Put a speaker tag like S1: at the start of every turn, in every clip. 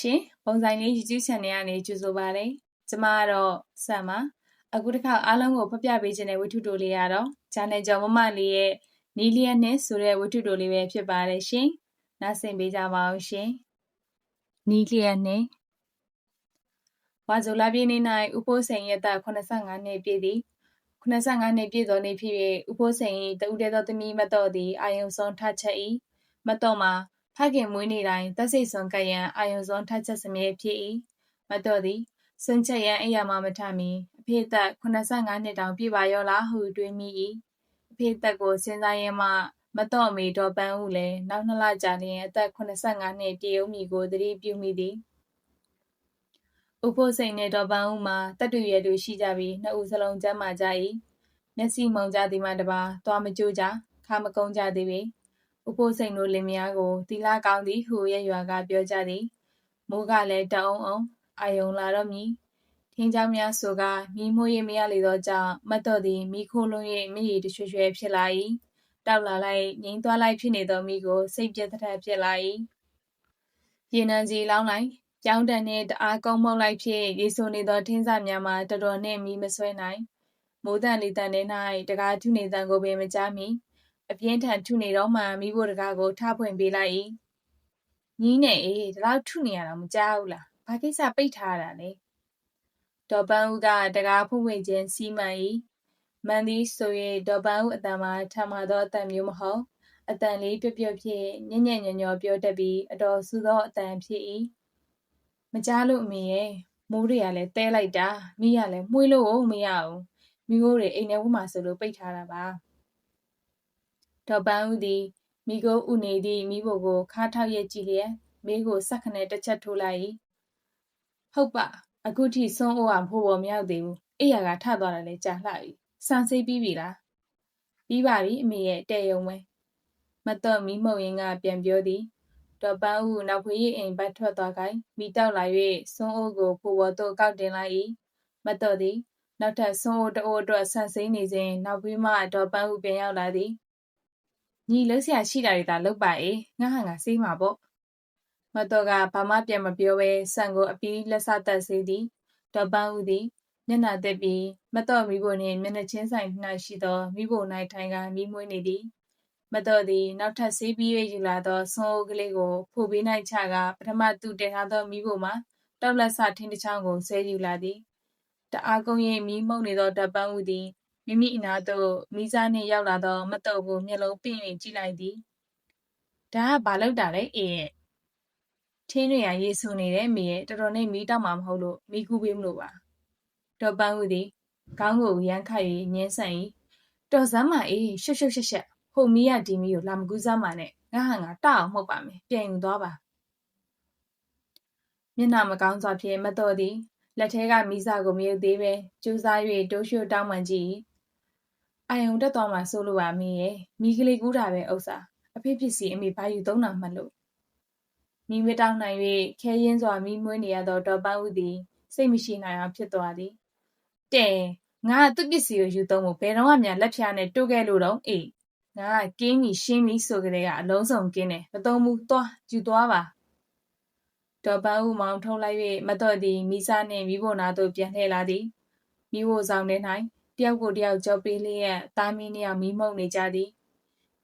S1: ရှင်ပုံစံလေး YouTube channel ကနေကြိုဆိုပါရစေကျမကတော့ဆမ်ပါအခုတစ်ခါအားလုံးကိုဖတ်ပြပေးခြင်းတဲ့ဝတ္ထုတိုလေးရတော့ဂျာနယ်ကျော်မမလေးရဲ့နီလီယန်နဲ့ဆိုတဲ့ဝတ္ထုတိုလေးပဲဖြစ်ပါတယ်ရှင်နားဆင်ပေးကြပါအောင်ရှင်နီလီယန်နဲ့ဝါဇိုလာပြည်နေ၌ဥပိုးစိန်ရဲ့သား85နှစ်ပြည့်သည်85နှစ်ပြည့်သောနေ့ဖြစ်၍ဥပိုးစိန်၏တဦးတည်းသောသမီးမတော်သည်အာယုံဆုံးထချက်၏မတော်မှာ ဖခင်မွေးနေ့တိုင်းသက်စိတ်စွန်ကရန်အာယုံစွန်ထချက်စမြဲဖြစ်၏မတော်သည်စွန်ချက်ရန်အိယာမမထမီအဖေသက်85နှစ်တောင်ပြည့်ပါရောလားဟုတွေးမိ၏အဖေသက်ကိုစဉ်းစားရမှမတော်အမေတော်ပန်းဦးလည်းနောက်နှစ်လကြာလျင်အသက်85နှစ်ပြည့်ဦးမီကိုသတိပြုမိသည်ဥဖို့စိန်နဲ့တော်ပန်းဦးမှာတက်တူရဲတူရှိကြပြီးနှစ်ဦးစလုံးကျမ်းမာကြ၏မျက်စိမုံကြသည်မှတပါသွားမကြိုးကြခါမကုန်းကြသည်ပေ ဥပိုးစိန်တို့လင်မယားကို သီလကောင်းသည်ဟု ရပ်ရွာက ပြောကြသည်။မိုးကလည်း တအုံးအုံး အာရုံလာတော့မည်။ထင်းကျောင်းများစိုကာ မြည်မှု၍မရလေသောကြောင့် မဿော်သည် မီးခိုးလုံး၍မျက်ရည်တရွှဲရွှဲဖြစ်လာ၏။တောက်လာလိုက်၊ငြိမ်းသွားလိုက်ဖြစ်နေသောမီးကို စိတ်ပျက်သထက်ဖြစ်လာ၏။ရေနံဆီလောင်းလိုက်၊ပြောင်းတံနှင့်တအားကုန်းမှုတ်လိုက်ဖြင့် ရေစိုနေသော ထင်းစများမှာ တော်တော်နှင့် မီးမစွဲနိုင်။မိုးသံလေသံထဲ၌တံခါးထုနေသံကိုပင် မကြားမှီ အပြင်းထန်ထုနေတော့မှမိဖို့တကားကိုထဖွင့်ပေးလိုက်၏ညီးနဲ့အေးဒီလောက်ထုနေရတော့မကြောက်ဘူးလားဘာကိစ္စပိတ်ထားရတာလဲဒေါ်ပန်းဦးကတကားဖွင့်ဖွင့်ချင်းစီးမှန်၏မန်သည်ဆို၍ဒေါ်ပန်းဦးအတန်မှာထမ်းမာသောအတန်မျိုးမဟုတ်အတန်လေးပြပြဖြင့်ညံ့ညံ့ညော်ညော်ပြောတတ်ပြီးအတော်ဆူသောအတန်ဖြစ်၏မကြားလို့အမေရဲ့မိုးတွေကလည်းတဲလိုက်တာမိရလည်းမှုေးလို့မရအောင်မိကိုတွေအိမ်ထဲဝမှာဆိုလို့ပိတ်ထားတာပါ ဒေါ်ပန်းဦးသည်မိကိုဥနေသည့်မိဖို့ကိုခါထောက်ရဲ့ကြည့်လျက်မိကိုစက်ခနဲ့တစ်ချက်ထိုးလိုက်၏ဟုတ်ပါအခုထိစွန်းအိုးအောင်ဖို့ပေါ်မရောက်သေးဘူးအိယာကထသွားတယ်လေကြာလှပြီစံစိတ်ပြီးပြီလားပြီးပါပြီအမေရဲ့တဲ့ယုံပဲမတော့မီးမုံရင်ကပြန်ပြောသည်တော်ပန်းဦးနောက်ဖွေးအိမ်ဘတ်ထွက်သွားခိုင်းမိတောက်လာ၍စွန်းအိုးကိုဖို့ပေါ်သို့ကောက်တင်လိုက်၏မတော့သည်နောက်ထပ်စွန်းအိုးတိုးအတွက်ဆန်စိမ့်နေစဉ်နောက်ပြီးမှတော်ပန်းဦးပြန်ရောက်လာသည် ညီလှုပ်ရှားရှိတာတွေသာလုပ်ပါအေးငါဟာငါစေးမှာပေါ့မတော်ကဘာမှပြန်မပြောဘဲဆန်ကိုအပီးလက်ဆသက်စေသည်ဒေါ်ပန်းဦးသည်မျက်နှာသက်ပြီးမတော်မိဖို့နှင့်မျက်နှာချင်းဆိုင်၌ရှိသောမိဖို့၌ထိုင်ကမိမွေးနေသည်မတော်သည်နောက်ထပ်ဆေးပြီး၍ယူလာသောဆွန်အိုးကလေးကိုဖိုဘေး၌ချကပထမသူတင်ထားသောမိဖို့မှာတောက်လက်ဆထင်းတစ်ချောင်းကိုဆဲယူလာသည်တအားကုန်းရင်မိမှုန်နေသောတပ်ပန်းဦးသည် မိမိအနာသို့မိစားနှင့်ရောက်လာသောမတော်ကိုမျက်လုံးပင့်၍ကြည့်လိုက်သည်ဒါကဘာလောက်တာလဲအေးရဲ့ထင်းတွေကရေဆူနေတယ်မေရဲ့တော်တော်နဲ့မီးတောက်မှာမဟုတ်လို့မီးကူးပေးမလို့ပါတော်ပန်းဦးသည်ခေါင်းကိုရမ်းခတ်၍ညင်းဆန့်၏တော်စမ်းမအေးရှုပ်ရှုပ်ရှက်ရှက်ဟိုမီးရဒီမီးကိုလာမကူးစမ်းပါနဲ့ငါဟာငါတအောင်မှုတ်ပါမယ်ပြန်ယူသွားပါမျက်နှာမကောင်းစွာဖြင့်မတော်သည်လက်ထဲကမိစားကိုမရုပ်သေးပဲကျူးစား၍တိုးရှို့တောင်းပန်ကြည့် အာယုံတက်သွားမှဆိုးလို့ပါမင်းရဲ့မိကလေးကူးတာပဲဥစ္စာအဖေဖြစ်စီအမေဘာယူသုံးတာမှတ်လို့မိမတောင်းနိုင်၍ခဲရင်စွာမိမွေးနေရသောဒေါ်ပန်းဦးသည်စိတ်မရှိနိုင်အောင်ဖြစ်သွားသည်တဲငါသူ့ပစ္စည်းကိုယူသုံးဖို့ဘယ်တော့မှလက်ဖြားနဲ့တိုးခဲ့လို့တော့အေးငါကင်းပြီရှင်းပြီဆိုကြတဲ့ကအလုံးစုံကင်းတယ်မသုံးဘူးသွားယူသွားပါဒေါ်ပန်းဦးမောင်ထုံးလိုက်၍မတော်သည်မိစားနှင့်မိဖို့နာသို့ပြန်လှည့်လာသည်မိဖို့ဆောင်ထဲ၌ တယောက်ကိုတယောက်ကြောပေးလျက်သားမီးနှစ်ယောက်မိမှုန်နေကြသည်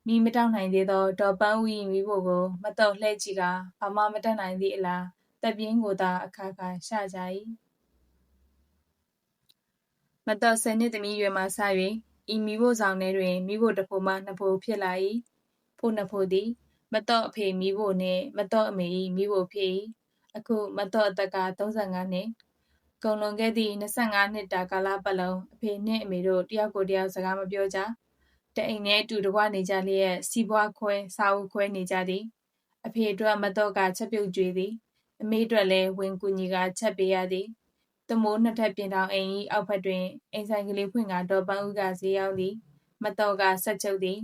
S1: မိမတောင်းနိုင်သေးသောဒေါ်ပန်းဦး၏မိဖို့ကို မတော်လှည့်ကြည့်ကဘာမှမတတ်နိုင်သည့်အလားတပ်ပြင်းကိုသာအခါခါရှကြ၏မတော်ဆယ်နှစ်သမီးရွယ်မှစ၍ဤမိဖို့ဆောင်ထဲတွင်မိဖို့တစ်ဖို့မှနှစ်ဖို့ဖြစ်လာ၏ဖို့နှစ်ဖို့သည် မတော်အဖေမိဖို့နှင့် မတော်အမေ၏မိဖို့ဖြစ်၏အခုမတော်အသက်က35နှစ် ကုန်လွန်ခဲ့သည့်25နှစ်တာကာလပတ်လုံးအဖေနှင့်အမေတို့တယောက်ကိုတယောက်စကားမပြောကြတအိမ်နဲ့အတူတကွနေကြလျက်စီးပွားခွဲစာအုပ်ခွဲနေကြသည် အဖေအတွက်မတော့ကချက်ပြုတ်ကြွေသည်အမေအတွက်လည်းဝင်ကူညီကချက်ပေးရသည်တမိုးနှစ်ထပ်ပြင်တောင်အိမ်၏အောက်ဘက်တွင်အိမ်ဆိုင်ကလေးဖွင့်ကဒေါ်ပန်းဦးကဈေးရောက်သည် မတော့ကဆက်ချုပ်သည်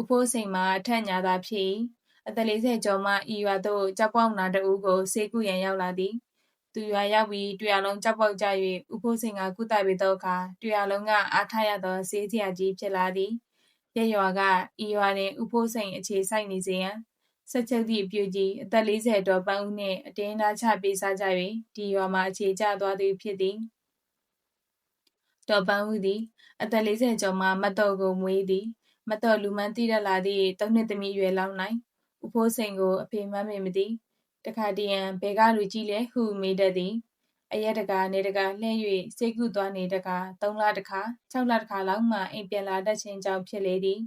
S1: ဥဖိုးစိန်မှာအထက်ညာသာဖြစ်၏အသက်40ကျော်မှဤရွာသို့ကြောက်ပေါက်နာတဦးကိုဆေးကုရန်ရောက်လာသည် သူရွာရောက်ပြီးတွေ့ရလုံးကြောက်ပေါက်ကြ၍ဥဖိုးစိန်ကကုသပေးသောအခါတွေ့ရလုံးကအားထားရသောဆေးစရာကြီးဖြစ်လာသည်ရရွာကဤရွာတွင်ဥဖိုးစိန်အခြေဆိုင်နေစေရန်ဆက်ချုပ်သည့်အပြူကြီးအသက်40တော်ပန်းဦးနှင့်အတင်းသားချပေးစားကြ၍ဒီရွာမှာအခြေကျသွားသူဖြစ်သည်တော်ပန်းဦးသည်အသက်40ကျော်မှမတ်တော်ကိုမွေးသည်မတ်တော်လူမန်းတိရလာသည့်သုံးနှစ်သမီးရွယ်လောက်၌ဥဖိုးစိန်ကိုအဖေမမေမသည် တခါတရံဘဲကလူကြီးလဲဟုမေးတတ်သည်အရက်တကာနေတကာလှဲ့၍စိတ်ကူသွားနေတကာ၃လတခါ၆လတခါလောက်မှအိမ်ပြန်လာတတ်ခြင်းကြောင့်ဖြစ်လေသည်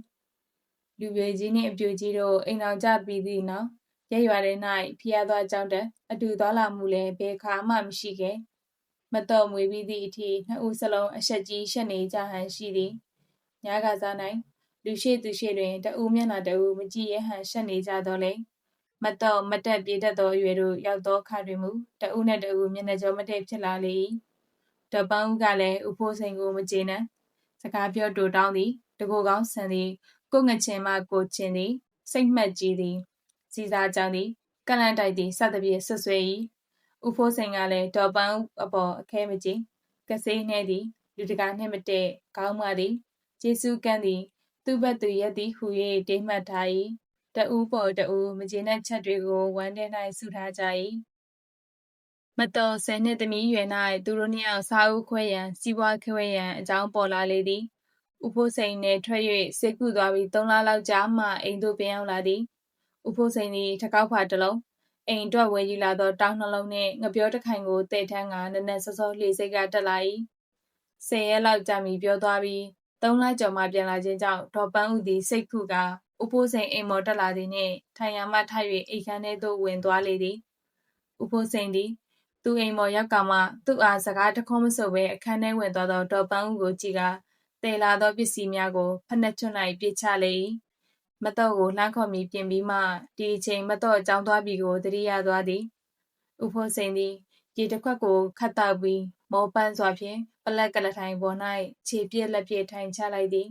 S1: လူပြေကြီးနှင့်အပြူကြီးတို့အိမ်အောင်ကြပြီးသည့်နောက်ရဲရွာထဲ၌ဖျားသွားကြောင်းတဲ့အတူသွားလာမှုလည်းဘယ်ခါမှမရှိခဲ့မတော်မွေပြီးသည့်အထိနှစ်ဦးစလုံးအဆက်ကြီးရှက်နေကြဟန်ရှိသည်ညကစား၌လူရှိသူရှိတွင်တအူးမျက်နှာတအူးမကြည့်ရဟန်ရှက်နေကြတော့လေ မတော့မတက်ပြေတတ်သောအရွယ်တို့ရောက်သောခါတွင်မူတအုပ်နဲ့တအုပ်မျက်နှာကြောမတည့်ဖြစ်လာလေ၏တပန်းဦးကလည်းဥဖိုးစိန်ကိုမကျေနပ်စကားပြောတူတောင်းသည်တကိုကောင်းဆန်သည်ကိုငချင်မှကိုချင်သည်စိတ်မှတ်ကြီးသည်စီစားကြောင်းသည်ကလန်တိုက်သည်စသဖြင့်ဆွဆွဲ၏ဥဖိုးစိန်ကလည်းတော်ပန်းအပေါ်အခဲမကြည်ကစိနှဲသည်လူတကာနှင့်မတည့်ကောင်းမှသည်ဂျေစုကန်းသည်သူ့ဘက်သူရက်သည်ဟူ၍တိမှတ်ထား၏ တဦးပေါ်တဦးမကျေနပ်ချက်တွေကိုဝမ်းထဲ၌စုထားကြ၏မတော်ဆယ်နှစ်သမီးရွယ်၌သူတို့နှစ်ယောက်စားဦးခွဲရန်စီးပွားခွဲရန်အကြောင်းပေါ်လာလေသည်ဥဖိုးစိန်နှင့်ထွက်၍စိတ်ကူသွားပြီးသုံးလလောက်ကြာမှအိမ်သို့ပြန်ရောက်လာသည်ဥဖိုးစိန်သည်ထကောက်ဖာတစ်လုံးအိမ်အတွက်ဝယ်ယူလာသောတောင်းနှလုံးနှင့်ငပြောတခိုင်ကိုတည်ထမ်းကနနက်စောစောလှေစိတ်ကတက်လာ၏ဆယ်ရက်လောက်ကြာမီပြောသွားပြီးသုံးလကျော်မှပြန်လာခြင်းကြောင့်ဒေါ်ပန်းဦးသည်စိတ်ခုက ဥဖိုးစိန်အိမ်မော်တက်လာသည်နှင့် ထိုင်ရမှထိုက်၍အိမ်ခန်းထဲသို့ ဝင်သွားလေသည်ဥဖိုးစိန်သည် သူအိမ်မော်ရောက်ကမှ သူ့အား စကားတခွန်းမဆိုဘဲ အခန်းထဲဝင်သွားသော ဒေါ်ပန်းဦးကိုကြည့်ကတည်လာသောပစ္စည်းများကိုဖက်နှက်ချွတ်၌ပြစ်ချလေ၏မတော့ကို လှမ်းခေါ်မိပြင်ပြီးမှ ဒီအချိန်မတော့အကြောင်းသွားပြီကိုတတိယသွားသည်ဥဖိုးစိန်သည် ရေတစ်ခွက်ကိုခတ်တောက်ပြီး မောပန်းစွာဖြင့် ပလက်ကလထိုင်ပေါ်၌ခြေပြက်လက်ပြထိုင်ချလိုက်သည်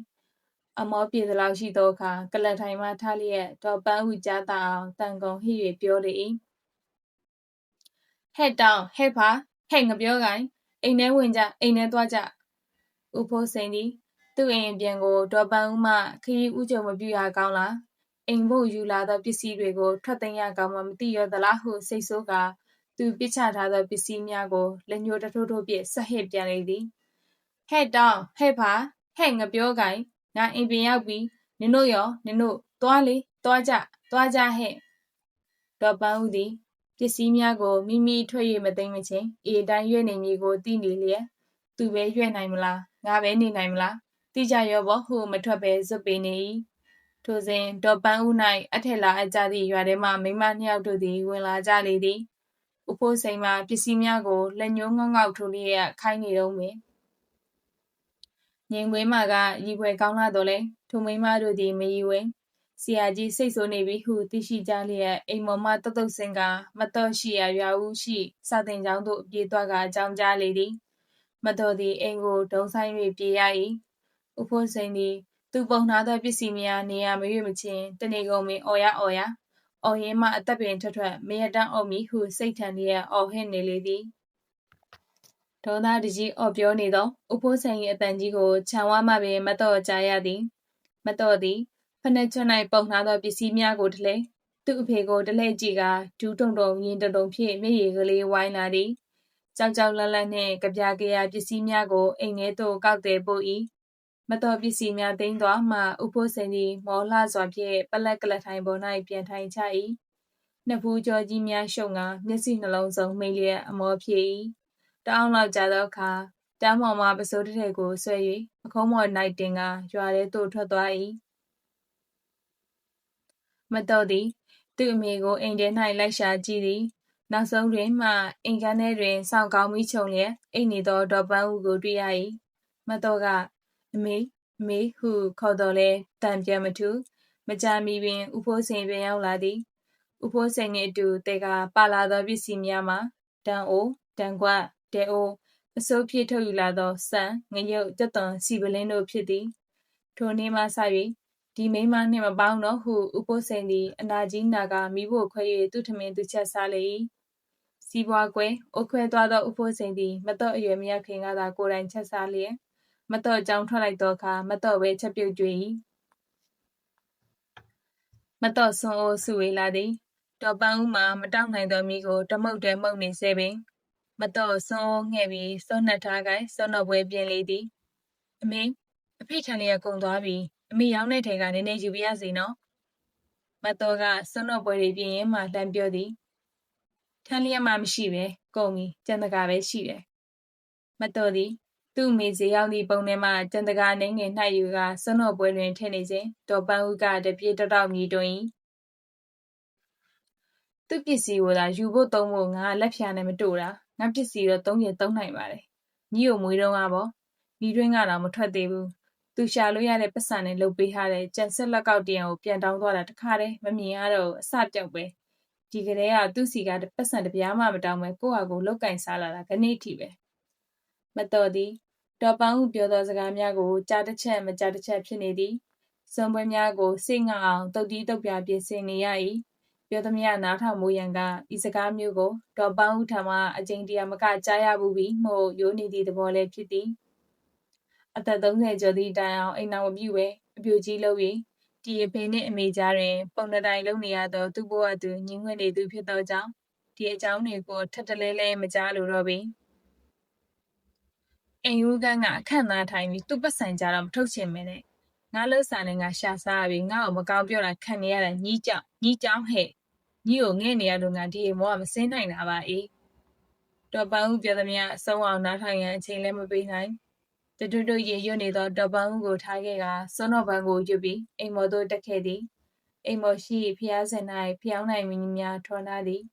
S1: အမောပြေသလောက်ရှိသောအခါကလတ်ထိုင်မှထားလျက်ဒေါ်ပန်းဦးကြားတာအောင်တန်ကုန်ဟိ၍ပြောလေ၏ဟဲ့တောင်းဟဲ့ဖာဟဲ့ငပြောကိုင်အိမ်ထဲဝင်ကြအိမ်ထဲသွားကြဥဖိုးစိန်သည်သူ့အိမ်အပြင်ကိုဒေါ်ပန်းဦးမှခရီးဥကြုံမပြူရကောင်းလားအိမ်ဖို့ယူလာသောပစ္စည်းတွေကိုထွက်သိမ်းရကောင်းမှမသိရသလားဟုစိတ်ဆိုးကသူပစ်ချထားသောပစ္စည်းများကိုလက်ညှိုးတထိုးထိုးဖြင့်ဆက်ဟစ်ပြန်လေသည်ဟဲ့တောင်းဟဲ့ဖာဟဲ့ငပြောကိုင် ငါအိမ်ပြင်ရောက်ပြီနင်တို့ရောနင်တို့သွားလေသွားကြသွားကြဟဲ့ဒေါ်ပန်းဦးသည်ပစ္စည်းများကိုမိမိထွက်၍မသိမ့်မချင်းအေတိုင်းရွက်နေမည်ကိုသိနေလျက်သူပဲရွက်နိုင်မလားငါပဲနေနိုင်မလားတိကြရောဘောဟုမထွက်ပဲဇွတ်ပေနေ၏ထိုစဉ်ဒေါ်ပန်းဦး၌အထက်လာအကြသည့်ရွာထဲမှမိမနှစ်ယောက်တို့သည်ဝင်လာကြလေသည်ဥဖိုးစိန်မှပစ္စည်းများကိုလက်ညှိုးငေါငေါထိုးလျက်ခိုင်းနေတော့ပင် ငင်ခွေးမကရီခွေကောင်းလာတော့လေထိုမိမတို့သည်မရီဝဲဆရာကြီးစိတ်ဆိုးနေပြီဟုသိရှိကြလျက်အိမ်မော်မှတုတ်တုတ်စင်ကမတော်ရှိရာရွာဦးရှိစာတင်ကျောင်းသို့ပြေးသွားကအကြောင်းကြားလေသည်မတော်သည်အိမ်ကိုဒုံဆိုင်၍ပြေးရ၏ဥဖို့စိန်သည်သူပုံနာသောပစ္စည်းများနေရာမရွေ့မချင်းတနေကုန်ပင်အော်ရအော်ရအော်ရင်မှအသက်ပင်ထွက်ထွက်မရတန်းအော်မီဟုစိတ်ထန်လျက်အော်ဟစ်နေလေသည် ဒေါသတကြီးအော်ပြောနေသောဥဖိုးဆိုင်၏အတန်ကြီးကိုခြံဝါမှပင်မတော်ကြားရသည်မတော်သည်ဖနှက်ချွတ်၌ပုံနှားသောပစ္စည်းများကိုတလဲသူ့အဖေကိုတလဲကြည့်ကဒူးတုံတုံရင်တုံတုံဖြင့်မျက်ရည်ကလေးဝိုင်းလာသည်ကြောက်ကြောက်လန့်လန့်နှင့်ကြပြကြရပစ္စည်းများကိုအိမ်ထဲသို့ကောက်တယ်ပို့၏မတော်ပစ္စည်းများသိမ်းသွားမှဥဖိုးစင်သည်မောလှစွာဖြင့်ပလက်ကလထိုင်ပေါ်၌ပြန်ထိုင်ချ၏နှစ်ဖူးကြောကြီးများရှုံကမျက်စိနှလုံးစုံမိလျက်အမောဖြစ်၏ တောင်းလောက်ကြာသောအခါတမ်းပေါ်မှပစိုးတစ်ထည်ကိုဆွဲ၍အခုံးပေါ်၌တင်ကရွာထဲသို့ထွက်သွား၏မတော်သည် သူ့အမေကိုအိမ်ထဲ၌လိုက်ရှာကြည့်သည် နောက်ဆုံးတွင်မှအိမ်ခန်းထဲတွင်စောင့်ကောင်းမိချုံလျက်အိမ်နေသောဒေါ်ပန်းဦးကိုတွေ့ရ၏မတော်ကအမေအမေဟုခေါ်တော်လဲတန်ပြန်မထူမကြမီပင်ဥဖိုးစိန်ပြန်ရောက်လာသည်ဥဖိုးစိန်နှင့်အတူတေကပါလာသောပစ္စည်းများမှာတန်အိုတန်ကွက် တဲအိုအစိုးဖြစ်ထုတ်ယူလာသောစံငရုတ်တက်သွန်စီပလင်းတို့ဖြစ်သည်ထိုနေ့မှစ၍ဒီမိမနှင့်မပေါင်းတော့ဟုဥပုစိန်သည်အနာကြီးနာကမိဖို့ခွဲ၍သူ့ထမင်းသူချက်စားလေ၏စီးပွားကွယ်အိုခွဲသွားသောဥပုစိန်သည်မတော့အရွယ်မရောက်ခင်ကသာကိုယ်တိုင်ချက်စားလျက်မတော့ကြောင်းထွက်လိုက်သောအခါမတော့ပဲချက်ပြုတ်ကြွ၏မမတော်ဆွန်အိုစုဝေလာသည်တော်ပန်းဦးမှာမတောက်နိုင်သောမိကိုတမုတ်တဲမှုတ်နေစေပင် မတော်ဆွန်အိုငှဲ့ပြီးစောနှက်ထားကိုင်စောနှပွဲပြင်းလေသည်အမေအဖေထန်လေးကကုံသွားပြီအမေရောင်းတဲ့ထဲကနည်းနည်းယူပြရစီနော်မတော်ကစောနှပွဲတွေပြင်းရင်မှလှမ်းပြောသည်ထန်လျက်မှမရှိပဲကုန်ပြီကျန်တကာပဲရှိတယ်မတော်သည်သူ့မိစေရောက်သည့်ပုံထဲမှကျန်တကာနှင်းငယ်နှိုက်ယူကစွန့်တော်ပွဲတွင်ထည့်နေစဉ်တော်ပန်းဦးကတပြေးတောက်မြည်တွင်သူ့ပစ္စည်းကိုသာယူဖို့သုံးဖို့ငါလက်ဖြာနဲ့မတို့တာ ငါပစ္စည်းတော့သုံးရသုံးနိုင်ပါတယ်ညီကိုမွေးတော့ကပေါ့ညီတွင်းကတော့မထွက်သေးဘူးသူရှာလို့ရတဲ့ပတ်စံနဲ့လှုပ်ပေးထားတဲ့ကြံဆက်လက်ကောက်တရံကိုပြန်တောင်းသွားတာတခါတည်းမမြင်ရတော့အစပြောက်ပဲဒီကလေးကသူ့စီကပတ်စံတပြားမှမတောင်းပဲကိုယ့်ဟာကိုယ်လောက်ကင်စားလာတာခဏိထိပဲမတော်သည်တော်ပန်းဟုပြောသောစကားများကိုကြားတစ်ချက်မကြားတစ်ချက်ဖြစ်နေသည်စွန်ပွဲများကိုစိတ်ငှအောင်တုတ်တီးတုတ်ပြပြင်ဆင်နေရ၏ ပြောသမျှနားထောင်မိုးရန်ကဤစကားမျိုးကိုတော်ပန်းဟုထံမှအကျဉ်တရာမကကြားရဘူးပြီးမှုရိုးနေသည့်သဘောလည်းဖြစ်သည်အသက်30ကျော်သည့်တိုင်အောင်အိမ်တော်မပြုပဲအပြူကြီးလုပ်၍ဒီအဖေနှင့်အမေကြားတွင် ပုံနှတိုင်းလုံနေရသောသူ့ဘဝသူညင်ငွေ့နေသူဖြစ်သောကြောင့်ဒီအကြောင်းတွေကိုထပ်တလဲလဲမကြားလိုတော့ပေ။အိမ်ဦးကန်းကအခန့်သားထိုင်ပြီးသူ့ပတ်စံကြတော့မထုတ်ချင်မင်းနဲ့ငါလှုပ်စာနဲ့ငါရှာစားပြီးငါ့ကိုမကောင်းပြောတာခံနေရတာညီးကြောင်ညီးကြောင်ဟဲ့ ညီကိုငဲ့နေရလို့ငါဒီအိမ်မောကမစင်းနိုင်တာပါအေးတော်ပန်းဦးပြောသမျှအဆုံးအောင်နားထိုင်ရန်အချိန်လည်းမပေးနိုင်တတွတ်ရေရွတ်နေသောတော်ပန်းဦးကိုထားခဲ့ကစွန်းတော်ပန်းကိုရွတ်ပြီးအိမ်မော်သို့တက်ခဲ့သည်အိမ်မော်ရှိဖျားစင်၌ဖျောင်းနိုင်မင်းများထွန်လာသည်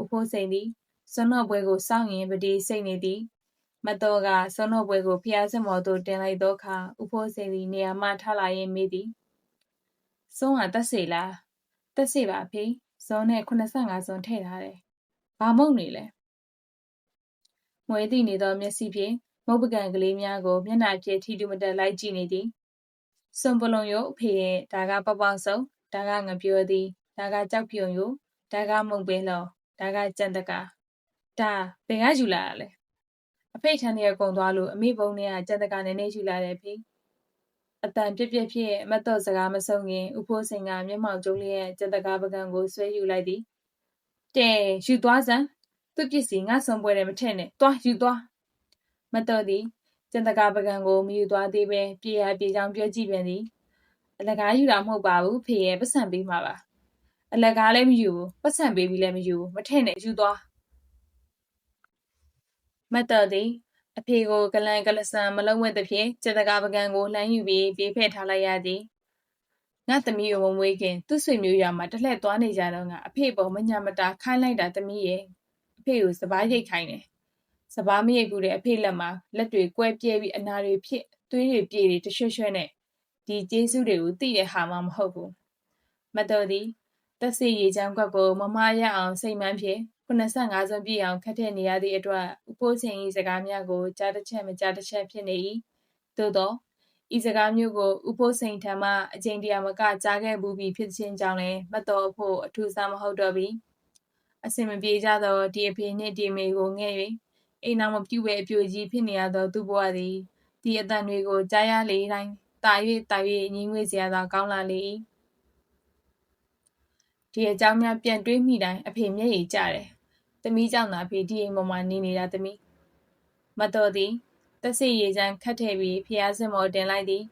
S1: ဥဖိုးစိန်သည်စွန်းတော်ပွဲကိုစောင့်ရင်ပတိစိတ်နေသည်မတော်ကစွန်းတော်ပွဲကိုဖျားစမော်သို့တင်လိုက်သောအခါဥဖိုးစိန်သည်နေရာမှထလာရင်မေးသည်စွန်းကတက်စေလားတက်စေပါဖေ ဇွန်နဲ့85ဇွန်ထည့်ထားတယ်ဘာမုံနေလဲမွေးသိနေသောမျက်စိဖြင့်မုတ်ပကံကလေးများကိုမျက်နှာဖြင့်ထိတူမတက်လိုက်ကြည့်နေသည်စွန်ပလုံရုပ်အဖေရဲ့ဒါကပပောက်ဆုံဒါကငပြောသည်ဒါကကြောက်ပြုံယိုဒါကမုံပင်လောဒါကကြံတကာဒါဘယ်ကယူလာတာလဲအဖေထန်းရဲ့ကုံသွားလို့အမိဘုံနဲ့ကကြံတကာနဲ့နေယူလာတယ်ဖေ အတန်ပြက်ပြက်ဖြစ်အမတ်တော်စကားမဆုံးခင်ဥဖိုးစင်ကမျက်မှောက်ကျုံးလျက်ကြံတကာပကံကိုဆွဲယူလိုက်သည်တဲယူသွားစမ်းသူ့ပစ္စည်းငါဆုံးပွဲတယ်မထက်နဲ့သွားယူသွားမတော်သည်ကြံတကာပကံကိုမယူသွားသေးပဲပြေရပြေချောင်းပြောကြည့်ပြန်သည်အလကားယူတာမဟုတ်ပါဘူးဖေရဲ့ပတ်စံပေးမှာပါအလကားလည်းမယူဘူးပတ်စံပေးပြီးလည်းမယူဘူးမထက်နဲ့ယူသွားမတော်သည် အဖေကိုကလန်ကလဆန်မလုံးဝဲသဖြင့်စေတကာပကံကိုလှမ်းယူပြီးပြေးဖက်ထားလိုက်ရသည်ငါသမီးကိုမမွေးခင်သူ့ဆွေမျိုးရွာမှာတလှည့်သွားနေကြတော့ငါအဖေပေါ်မညာမတာခိုင်းလိုက်တာသမီးရဲ့အဖေကိုစပားရိတ်ခိုင်းတယ်စပားမရိတ်ဘူးတဲ့အဖေလက်မှာလက်တွေကွဲပြဲပြီးအနာတွေဖြစ်သွေးတွေပြေတွေတရွှွှွှဲနဲ့ဒီကျေးဇူးတွေကိုသိတဲ့ဟာမှမဟုတ်ဘူးမတော်သည်တက်စီရေချမ်းကွက်ကိုမမရအောင်စိတ်မှန်းဖြင့် 85စွန်းပြည့်အောင်ခက်ထည့်နေရသည့်အတွက်ဥပိုးချင်း၏စကားများကိုကြားတစ်ချက်မကြားတစ်ချက်ဖြစ်နေ၏သို့သောဤစကားမျိုးကိုဥပိုးစိန်ထံမှအကျဉ်တရာမကကြားခဲ့ဘူးပြီးဖြစ်ခြင်းကြောင့်လည်းမတော်ဖို့အထူးစားမဟုတ်တော့ပြီအစင်မပြေကြသောဒီအဖေနှင့်ဒီမေကိုငဲ့၍အိမ်နောက်မပြုတ်ပဲအပြိုကြီးဖြစ်နေရသောသူ့ဘဝသည်ဒီအတန်တွေကိုကြားရလေတိုင်းတာ၍တာ၍ညီငွေစရာသာကောင်းလာလေ၏ဒီအကြောင်းများပြန်တွေးမိတိုင်းအဖေမျက်ရည်ကျတယ် သမီးကြောင့်သာဖေဒီအိမ်ပေါ်မှာနေနေတာသမီးမတော်သည်တက်စီရေချမ်းခတ်ထည့်ပြီးဖျားစင်မော်တင်လိုက်သည်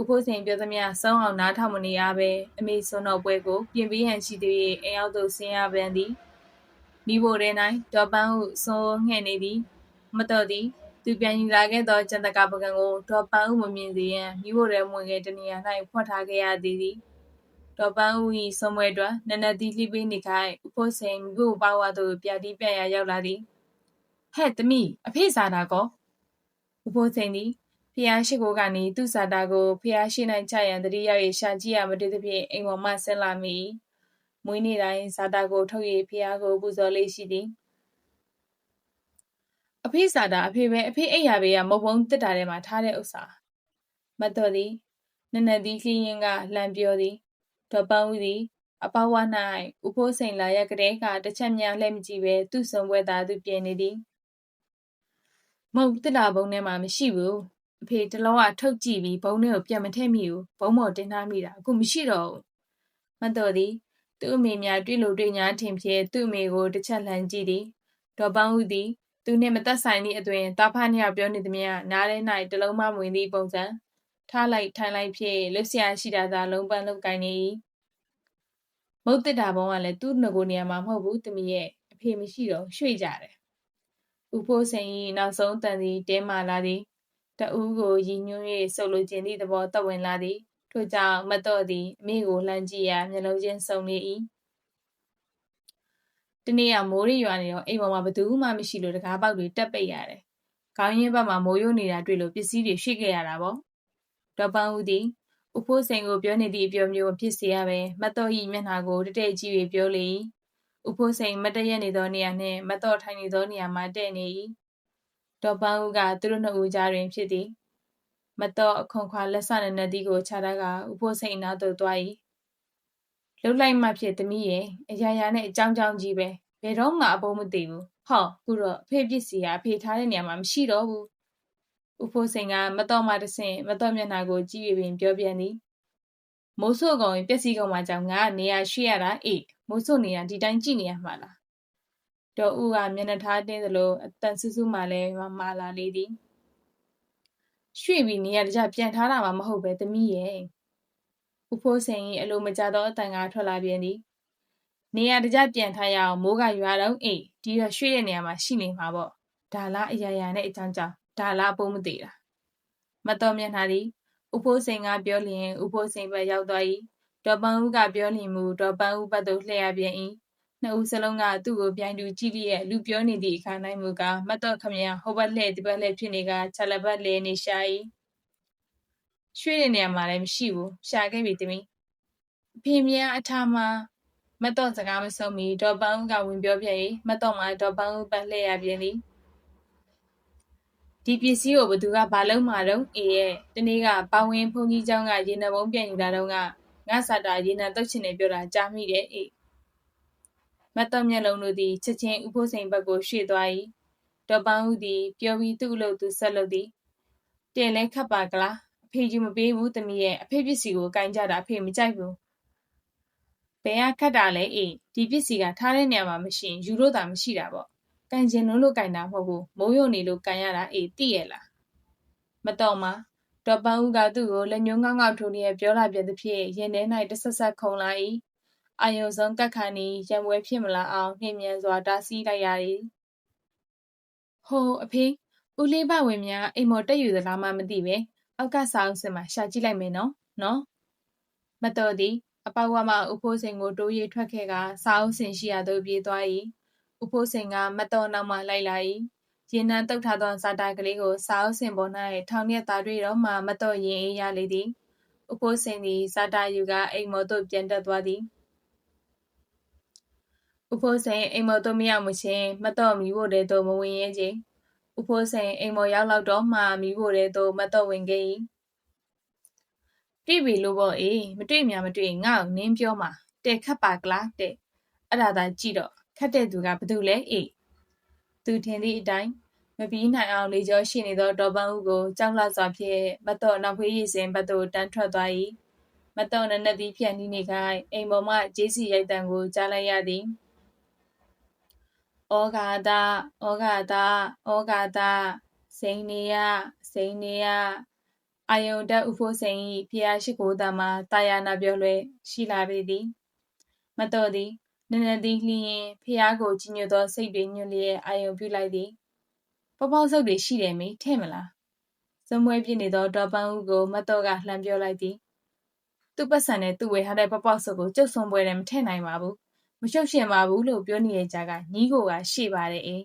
S1: ဥဖိုးစင်ပြောသမျှစောင်းအောင်နားထောင်မနေရပဲအမေစွန်တော်ပွဲကိုပြင်ပေးဟန်ရှိသည်အိမ်ရောက်သို့ဆင်းရပန်သည်မိဖို့တဲ့၌ဒေါ်ပန်းဟုစွန်ငှဲ့နေသည် မတော်သည်သူပြန်ယူလာခဲ့သောကျန်တကာပကံကိုဒေါ်ပန်းဟုမမြင်စေရန်မိဖို့တဲ့ဝင်ခဲ့တနေရာ၌ဖွက်ထားခဲ့ရသည်သည် ဒေါ်ပန်းဦး၏စွန်ပွဲအတွက်နနတိလှိပေးနေခိုင်ဥဖို့စိန်မိဖို့ပါဝါသို့ပြတိပြရရောက်လာသည်ဟဲ့သမီးအဖေစာတာကောဥဖို့စိန်သည်ဖျားရှိကိုကနေသူ့စာတာကိုဖျားရှိနိုင်ချရန်တတိရောက်၍ရှာကြည့်ရမတည်သဖြင့်အိမ်ပေါ်မှဆင်းလာမိမွေးနေ့တိုင်းစာတာကိုထုတ်၍ဖျားကိုပူဇော်လေးရှိသည်အဖေစာတာအဖေပဲအဖေအိယာဘေးကမုတ်ပုံတစ်တာထဲမှာထားတဲ့ဥစ္စာမတော်သည်နနသည်ခီးရင်ကလှမ်းပြောသည် ဒေါ်ပန်းဦးသည်အပေါဝ၌ဥဖိုးစိန်လာရကတဲ့ကတစ်ချက်များလှဲ့မကြည့်ပဲသူ့ဆုံပွဲသာသူပြင်နေသည်မုတ်တစ်တာဘုံထဲမှာမရှိဘူးအဖေတလုံးကထုတ်ကြည့်ပြီးဘုံထဲကိုပြန်မထည့်မိဘူးဘုံမော်တင်ထားမိတာအခုမရှိတော့ဘူးမတော်သည်သူ့အမေများတွေ့လို့တွေ့ညာထင်ဖြင့်သူ့အမေကိုတစ်ချက်လှမ်းကြည့်သည်ဒေါ်ပန်းဦးသည်သူနှင့်မသက်ဆိုင်သည့်အတွင်တာဖာနှစ်ယောက်ပြောနေသည်မြနားထဲ၌တလုံးမမဝင်သည့်ပုံစံ ထားလိုက်ထိုင်လိုက်ဖြင့်လှုပ်ရှားရှိတာသာလုံးပန်းလုံးကိုင်းနေ၏မုတ်တစ်တာဘုံကလည်းသူ့ငကိုနေရာမှာမဟုတ်ဘူးတမီးရဲ့အဖေမရှိတော့ရွှေ့ကြတယ်ဥဖိုးစိန်၏နောက်ဆုံးတန်သည်တဲမာလာသည်တဦးကိုရည်ညွှန်း၍ဆုပ်လိုခြင်းသည့်သဘောတက်ဝင်လာသည်ထို့ကြောင့်မတော့သည်အမိကိုလှမ်းကြည့်ရာမျက်လုံးချင်းစုံလေ၏တနေ့ကမိုးရရွာနေတော့အိမ်ပေါ်မှာဘသူမှမရှိလို့တကားပေါက်တွေတက်ပိတ်ရတယ်။ခေါင်းရင်းဘက်မှာမိုးရိုးနေတာတွေ့လို့ပစ္စည်းတွေရွှေ့ခဲ့ရတာပေါ့။ ဒေါ်ပန်းဦးသည်ဥဖိုးစိန်ကိုပြောနေသည့်အပြောမျိုးဖြစ်စေရပဲမတော်ဤမျက်နှာကိုတတဲ့ကြည့်၍ပြောလေ၏။ဥဖိုးစိန်မတရက်နေသောနေရာနှင့်မတော်ထိုင်နေသောနေရာမှာတဲ့နေ၏။ဒေါ်ပန်းဦးကသူတို့နှစ်ဦးကြားတွင်ဖြစ်သည်။မတော်အခွန်ခွာလက်ဆနဲ့နသည်ကိုခြားထားကဥဖိုးစိန်နားသို့သွား၏လှုပ်လိုက်မှဖြစ်သမီးရဲ့အရာရာနဲ့အကြောင်းကြောင်းကြီးပဲဘယ်တော့မှအပုံးမသိဘူးဟောခုတော့အဖေပစ္စည်းကအဖေထားတဲ့နေရာမှာမရှိတော့ဘူး ဥဖိုးစိန်ကမတော်မှတဆင့်မတော်မျက်နှာကိုကြည့်ပြီးပြောပြန်သည်မိုးဆိုးကောင်ပျက်စီးကောင်မှကြောင့်ငါကနေရာရွှေ့ရတာအေးမိုးဆိုးနေရဒီတိုင်းကြည့်နေရမှာလားတော်ဦးကမျက်နှာထားတင်းသလိုအတန်ဆူဆူမှလည်းမာလာလေးသည်ရွှေ့ပြီးနေရာတကြပြန်ထားတာမှမဟုတ်ပဲသမီးရဲ့ဦးဖိုးစိန်၏အလိုမကျသောအတန်ကထွက်လာပြန်သည်နေရာတကျပြန်ထားရအောင်မိုးကရွာတော့အေးဒီတော့ရွှေ့တဲ့နေရာမှာရှိနေမှာပေါ့ဒါလားအရာရာနဲ့အကြောင်းကြောင့် ဒါလားအပုံးမသေးတာမတော်မျက်နှာသည်ဥဖိုးစိန်ကပြောလျင်ဥဖိုးစိန်ဘက်ရောက်သွား၏ဒေါ်ပန်းဦးကပြောလျင်မူဒေါ်ပန်းဦးဘက်သို့လှည့်ရပြန်၏နှစ်ဦးစလုံးကသူ့ကိုပြိုင်တူကြည့်လျက်လူပြောနေသည့်အခါ၌မူကားမတော်ခမရဟိုဘက်လှည့်ဒီဘက်လှည့်ဖြစ်နေကချက်လက်ဘက်လဲနေရှာ၏ရွှေ့တဲ့နေရာမှာလည်းမရှိဘူးရှာခဲ့ပြီတမီးအဖေမြအထားမှာမတော့စကားမဆုံးမီဒေါ်ပန်းဦးကဝင်ပြောပြ၏မတော့မှဒေါ်ပန်းဦးပတ်လှည့်ရပြန်သည် ဒီပစ္စည်းကိုဘသူကဘာလုံးမှာတော့အေးရဲ့တနေ့ကပဝင်းဖုန်ကြီးเจ้าကရေနံပုံးပြန်ယူလာတော့ကငါစာတာရေနံတုတ်ချင်နေပြောတာကြားမိတယ်အေးမတော့မျက်လုံးတို့သည်ချက်ချင်းဥဖို့စိန်ဘက်ကိုရွှေ့သွား၏ဒေါ်ပန်းဦးသည်ပြောပြီးသူ့အလုပ်သူဆက်လုပ်သည်တင်လဲခတ်ပါကလားဖေကြီးမပေးဘူးသမီးရဲ့အဖေပစ္စည်းကိုကင်ကြတာအဖေမကြိုက်ဘူးဘယ်ကခတ်တာလဲအေးဒီပစ္စည်းကထားတဲ့နေရာမှာမရှိရင်ယူလို့တာမရှိတာပေါ့ ကင်ကျင်လုံးလို့ကင်တာမဟုတ်ဘူးမိုးရုံနေလို့ကင်ရတာအေးသိရဲ့လားမတော်မှာတော်ပန်းဦးကသူ့ကိုလက်ညှိုးငေါငေါထိုးနေပြောလာပြတဲ့ဖြစ်ရင်ထဲ၌တဆက်ဆက်ခုံလာ၏အာယုံဆုံးကက်ခါနီရံပွဲဖြစ်မလာအောင်နှင်းမြန်စွာတားဆီးလိုက်ရ၏ဟိုအဖေဦးလေးဘဝင်များအိမ်မော်တက်ယူသလားမှမသိပဲအောက်ကစာအုပ်စစ်မှာရှာကြည့်လိုက်မယ်နော်နော်မတော်သည်အပေါဝါမှဥဖိုးစိန်ကိုတိုးရီထွက်ခဲ့ကစာအုပ်စင်ရှိရာသို့ပြေးသွား၏ ဥဖိုးစိန်ကမတော်နောက်မှလိုက်လာ၏ရင်နှံတုတ်ထားသောဇာတာကလေးကိုစာအုပ်စင်ပေါ်၌ထောင်ရက်သားတွေ့တော့မှမတော်ရင်အေးရလေသည်ဥဖိုးစိန်သည်ဇာတာယူကအိမ်မော်သို့ပြန်တက်သွားသည်ဥဖိုးစိန်အိမ်မော်သို့မရောက်မချင်းမတော်မီဖို့တဲ့သို့မဝင်ရဲခြင်းဦးဖိုးစိန်အိမ်မော်ရောက်လောက်တော့မှမိဖို့တဲ့သို့မတော့ဝင်ခဲ့၏တွေ့ပြီလို့ပေါ့အေးမတွေ့မြမတွေ့ငါ့ကိုနင်းပြောမှာတဲ့ခတ်ပါကလားတဲ့အဲ့ဒါသာကြည့်တော့ ခတ်တဲ့သူကဘသူလဲအေးသူထင်သည့်အတိုင်းမပြီးနိုင်အောင်လေကျော်ရှိနေသောဒေါ်ပန်းဦးကိုကြောက်လစွာဖြင့်မတော်နောက်ဖေးရည်စင်ဘက်သို့တန်းထွက်သွား၏မတော်နနက်သည်ဖြန့်နှီးနေခိုင်းအိမ်ပေါ်မှဂျေးစီရိုက်တံကိုကြားလိုက်ရသည်ဩဃာတဩဃာတဩဃာတစိန်နေယစိန်နေယအာယုန်တက်ဥဖို့စိန်ဤဖျားရှိကိုတမှာတာယာနာပြောလွဲရှိလာပေသည် မတော်သည် နနသည်လျင် ဖျားကိုကြီးညွတ်သောစိတ်တွေညွတ်လျက်အာယုန်ပြုလိုက်သည်ပေါပေါဆုပ်တွေရှိတယ်မေထဲ့မလားစမွဲပြစ်နေသောဒေါ်ပန်းဦးကိုမတော်ကလှမ်းပြောလိုက်သည်သူ့ပတ်စံနဲ့သူ့ဝေထားတဲ့ပေါပေါဆုပ်ကိုကျုပ်ဆုံးပွဲတယ်မထဲ့နိုင်ပါဘူးမရှုပ်ရှင်ပါဘူးလို့ပြောနေတဲ့ကြားကညီးကိုကရှေ့ပါတယ်အေး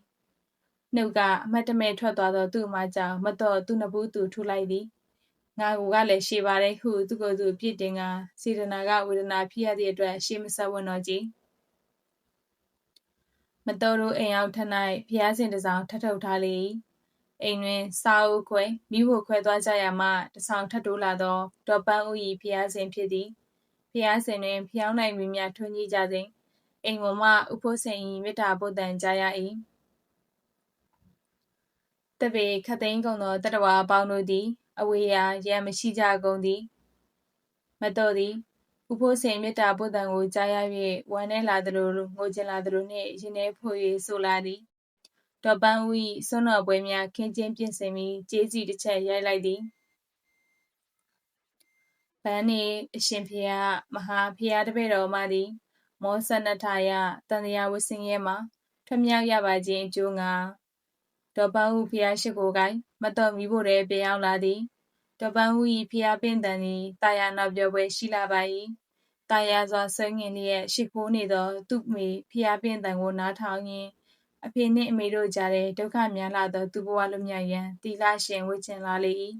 S1: နှုတ်ကအမတ်တမဲထွက်သွားတော့သူ့အမကြောင့်မတော့သူ့နဘူးသူထူလိုက်သည်ငါကလည်းရှေ့ပါတယ်ဟုသူ့ကိုယ်သူပြစ်တင်ကစေတနာကဝေဒနာဖြစ်ရသည့်အတွက်ရှေ့မဆက်ဝင်တော့ကြည် မတော်တို့အိမ်အောင်ထ၌ဖျားစင်တစောင်ထထထုတ်ထားလေအိမ်တွင်စာအုပ်ခွဲမိဖို့ခွဲသွားကြရမှတဆောင်ထတိုးလာသောဒေါ်ပန်းဦး၏ဖျားစင်ဖြစ်သည်ဖျားစင်တွင်ဖျောင်းနိုင်မီများထွန်းကြီးကြစဉ်အိမ်ပေါ်မှဥဖိုးစိန်၏မေတ္တာပုဒ်တန်ကြားရ၏တပေခတ်သိမ်းကုန်သောတတဝါပေါင်းတို့သည် အဝေးရာရံမရှိကြကုန်သည်မတော်သည် ဦးဖိုးစိန် မေတ္တာပို့တန်ကိုကြားရ၍ဝမ်းထဲလာသလို ငိုချင်လာသလိုနှင့် ရင်ထဲဖွ၍ဆိုလာသည် ဒေါ်ပန်းဦး၏ဆွမ်းတော်ပွဲများ ခင်းချင်းပြင်ဆင်ပြီးကျေးစီတစ်ချက်ရိုက်လိုက်သည် ဗန်းနေ အရှင်ဖျား မဟာဖျားတပည့်တော်မသည် မောဆနထယတန်တရားဝဆင်းရဲမှာထွမြောက်ရပါခြင်းအကျိုးငါဒေါ်ပန်းဦးဖျားရှိခိုးကိုင်းမတော်မီဖို့တည်းပြောင်းလာသည် ဒေါ်ပန်းဦး၏ဖျားပင်တန်သည်တာယာနာပြောပွဲရှိလာပါ၏တာယာစွာဆွဲငင်လျက်ရှိခိုးနေသော သူ့မိဖျားပင်တန်ကိုနားထောင်ရင်းအဖေနှင့်အမေတို့ကြားထဲဒုက္ခများလာသောသူဘဝလွတ်မြောက်ရန်တီလာရှင်ဝှချင်လာလေ၏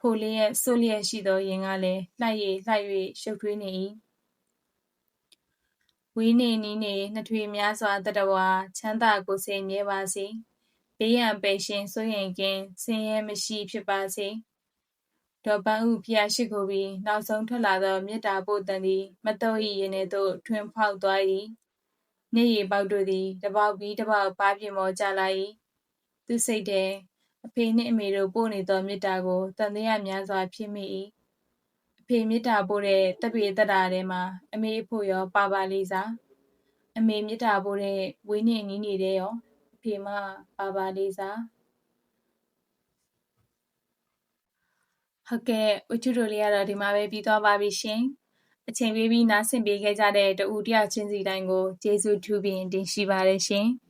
S1: ဖိုလျက်ဆိုလျက်ရှိသောရင်ကလည်းလှိုက်ရလှိုက်၍ရှုပ်ထွေးနေ၏ဝီးနေနီးနေနှစ်ထွေများစွာတတဝါချမ်းသာကိုယ်စိတ်မြဲပါစေဘေးရန်ပေရှင်စိုးရင်ကင်းဆင်းရဲမရှိဖြစ်ပါစေ ဒေါ်ပန်းဥဖျားရှိကိုပြီးနောက်ဆုံးထွက်လာသောမေတ္တာပို့တန်သည်မတော်၏ရင်ထဲသို့ထွင်ဖောက်သွား၏နေရီပေါက်တို့သည်တပေါက်ပြီးတပေါက်ပါပြင်းမောကြလာ၏သူစိတ်ထဲအဖေနှင့်အမေတို့ပို့နေသောမေတ္တာကိုတန်တရားများစွာဖြစ်မိ၏အဖေမေတ္တာပို့တဲ့တပေတတာထဲမှာအမေအဖို့ရောပါပါလေးစားအမေမေတ္တာပို့တဲ့ဝင်းနေနီးနေတဲ့ရောအဖေမပါပါလေးစား ဟုတ်ကဲ့ဝချူတို့လေးကတော့ဒီမှာပဲပြီးသွားပါပြီရှင်အချိန်ပေးပြီးနားဆင်ပေးခဲ့ကြတဲ့တူတယောက်ချင်းစီတိုင်းကိုကျေးဇူးထူးပြီးတင်ရှိပါတယ်ရှင်။